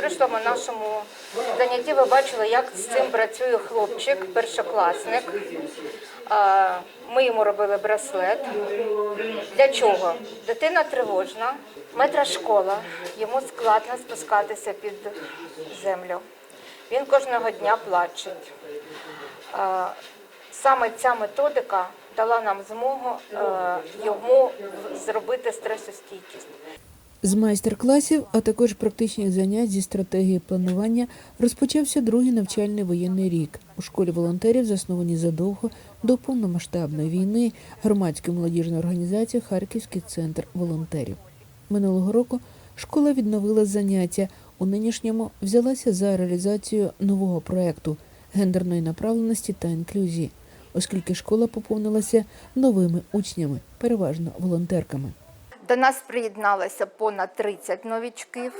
прошлому нашому занятті ви бачили, як з цим працює хлопчик, першокласник. Ми йому робили браслет. Для чого? Дитина тривожна, метра школа, йому складно спускатися під землю. Він кожного дня плаче. Саме ця методика дала нам змогу е, йому зробити стресостійкість. З майстер-класів, а також практичних занять зі стратегії планування розпочався другий навчальний воєнний рік. У школі волонтерів, заснованій задовго до повномасштабної війни, громадською молодіжною організацією Харківський центр волонтерів. Минулого року школа відновила заняття. У нинішньому взялася за реалізацію нового проекту гендерної направленості та інклюзії, оскільки школа поповнилася новими учнями, переважно волонтерками. До нас приєдналося понад 30 новічків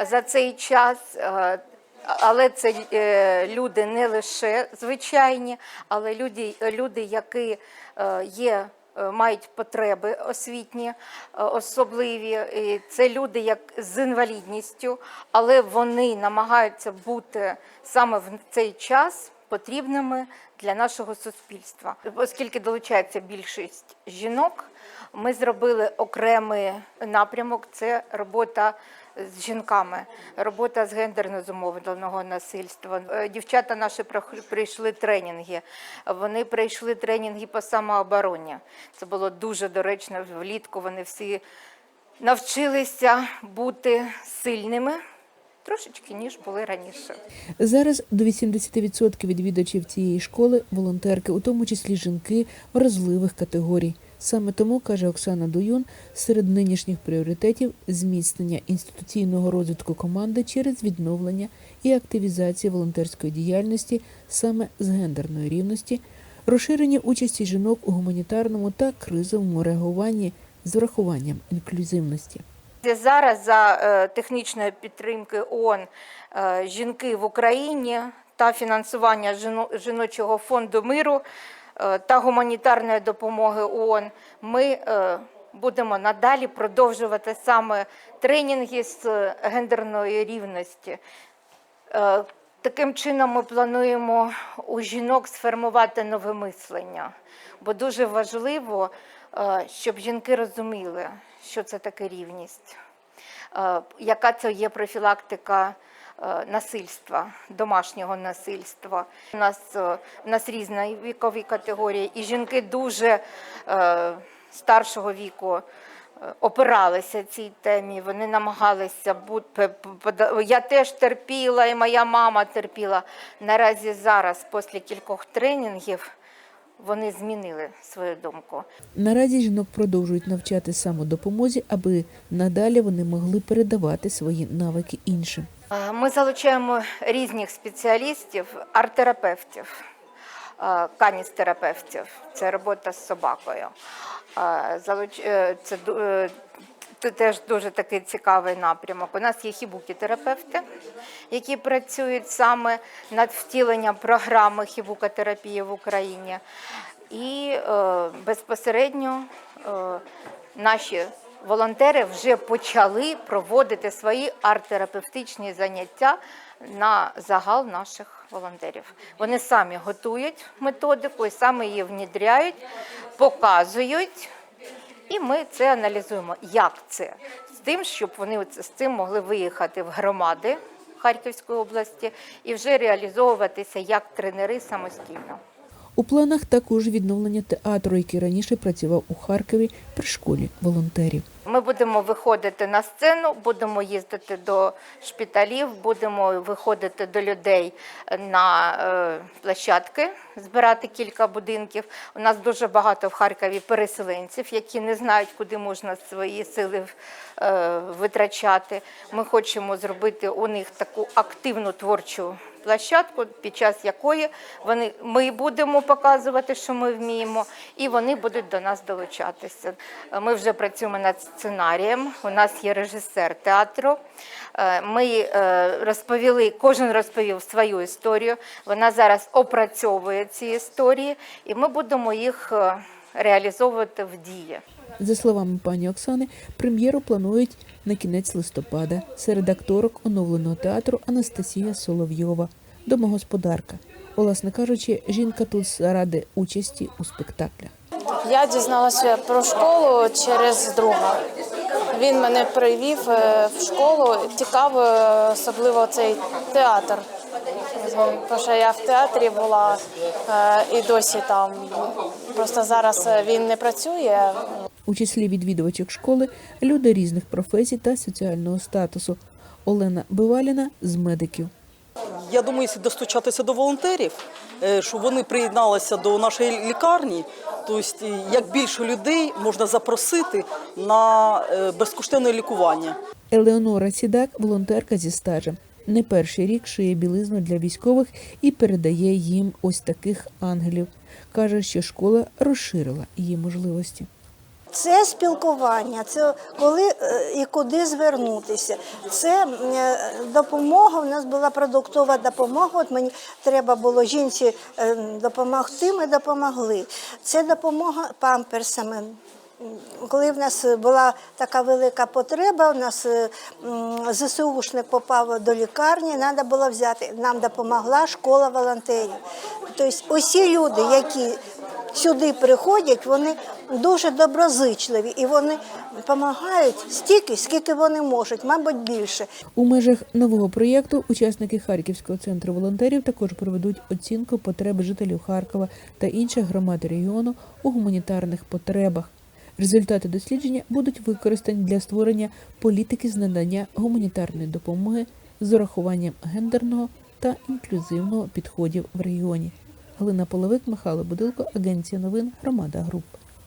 за цей час. е, Але це е, люди не лише звичайні, але люди, люди які е, є, мають потреби освітні, особливі. Це люди як з інвалідністю, але вони намагаються бути саме в цей час потрібними для нашого суспільства. Оскільки долучається більшість жінок, ми зробили окремий напрямок. Це робота з жінками, робота з гендерно зумовленого насильства. Е, Дівчата наші прийшли тренінги. Вони прийшли тренінги по самообороні. Це було дуже доречно. Влітку вони всі навчилися бути сильними трошечки ніж були раніше. Зараз до 80% відвідувачів цієї школи волонтерки, у тому числі жінки вразливих категорій. Саме тому, каже Оксана Дуюн, серед нинішніх пріоритетів зміцнення інституційного розвитку команди через відновлення і активізацію волонтерської діяльності саме з гендерної рівності, розширення участі жінок у гуманітарному та кризовому реагуванні з врахуванням інклюзивності. Зараз за е, технічної підтримки ООН е, жінки в Україні та фінансування жіночого фонду миру е, та гуманітарної допомоги ООН ми будемо надалі продовжувати саме тренінги з гендерної рівності. Таким чином ми плануємо у жінок сформувати нове мислення, бо дуже важливо, щоб жінки розуміли, що це таке рівність, е, яка це є профілактика е, насильства, домашнього насильства. У нас, е, у нас різні вікові категорії, і жінки дуже старшого віку опиралися цій темі, вони намагалися бути. Я теж терпіла, і моя мама терпіла. Наразі зараз, після кількох тренінгів, вони змінили свою думку. Наразі жінок продовжують навчати самодопомозі, аби надалі вони могли передавати свої навики іншим. Ми залучаємо різних спеціалістів, арт-терапевтів, каністерапевтів. Це робота з собакою. Е, Це е, це теж дуже такий цікавий напрямок. У нас є хібукі-терапевти, які працюють саме над втіленням програми хібукотерапії в Україні. І е, безпосередньо е, наші волонтери вже почали проводити свої арт-терапевтичні заняття на загал наших волонтерів. Вони самі готують методику і самі її внідряють, показують. І ми це аналізуємо, як це з тим, щоб вони з цим могли виїхати в громади Харківської області і вже реалізовуватися як тренери самостійно. У планах також відновлення театру, який раніше працював у Харкові при школі волонтерів. Ми будемо виходити на сцену, будемо їздити до шпиталів, будемо виходити до людей на е, площадки, збирати кілька будинків. У нас дуже багато в Харкові переселенців, які не знають, куди можна свої сили е, витрачати. Ми хочемо зробити у них таку активну творчу площадку, під час якої вони, ми будемо показувати, що ми вміємо, і вони будуть до нас долучатися. Ми вже працюємо над сценарієм. У нас є режисер театру. Е, Ми е, розповіли, кожен розповів свою історію. Вона зараз опрацьовує ці історії, і ми будемо їх е, реалізовувати в дії. За словами пані Оксани, прем'єру планують на кінець листопада. Серед акторок оновленого театру Анастасія Соловйова, домогосподарка. Власне кажучи, жінка тут заради участі у спектаклях. Я дізналася про школу через друга. Він мене привів е, в школу. Цікаво, е, особливо цей театр. Тому що я в театрі була е, і досі там. Просто зараз е, він не працює. У числі відвідувачок школи люди різних професій та соціального статусу. Олена Биваліна з медиків. Я думаю, якщо достучатися до волонтерів, е, щоб вони приєдналися до нашої лікарні, тобто як більше людей можна запросити на е, безкоштовне лікування. Елеонора Сідак волонтерка зі стажем. Не перший рік шиє білизну для військових і передає їм ось таких ангелів. Каже, що школа розширила її можливості. Це спілкування, це коли е, і куди звернутися. Це е, допомога. У нас була продуктова допомога. От мені треба було жінці е, допомогти. Ми допомогли. Це допомога памперсами. Коли в нас була така велика потреба, у нас е, ЗСУшник попав до лікарні, треба було взяти. Нам допомогла школа волонтерів. Тобто усі люди, які сюди приходять, вони дуже доброзичливі і вони допомагають стільки, скільки вони можуть, мабуть, більше. У межах нового проєкту учасники Харківського центру волонтерів також проведуть оцінку потреб жителів Харкова та інших громад регіону у гуманітарних потребах. Результати дослідження будуть використані для створення політики з надання гуманітарної допомоги з урахуванням гендерного та інклюзивного підходів в регіоні. Галина Половик, Михайло Будилко, Агенція новин Громада Груп.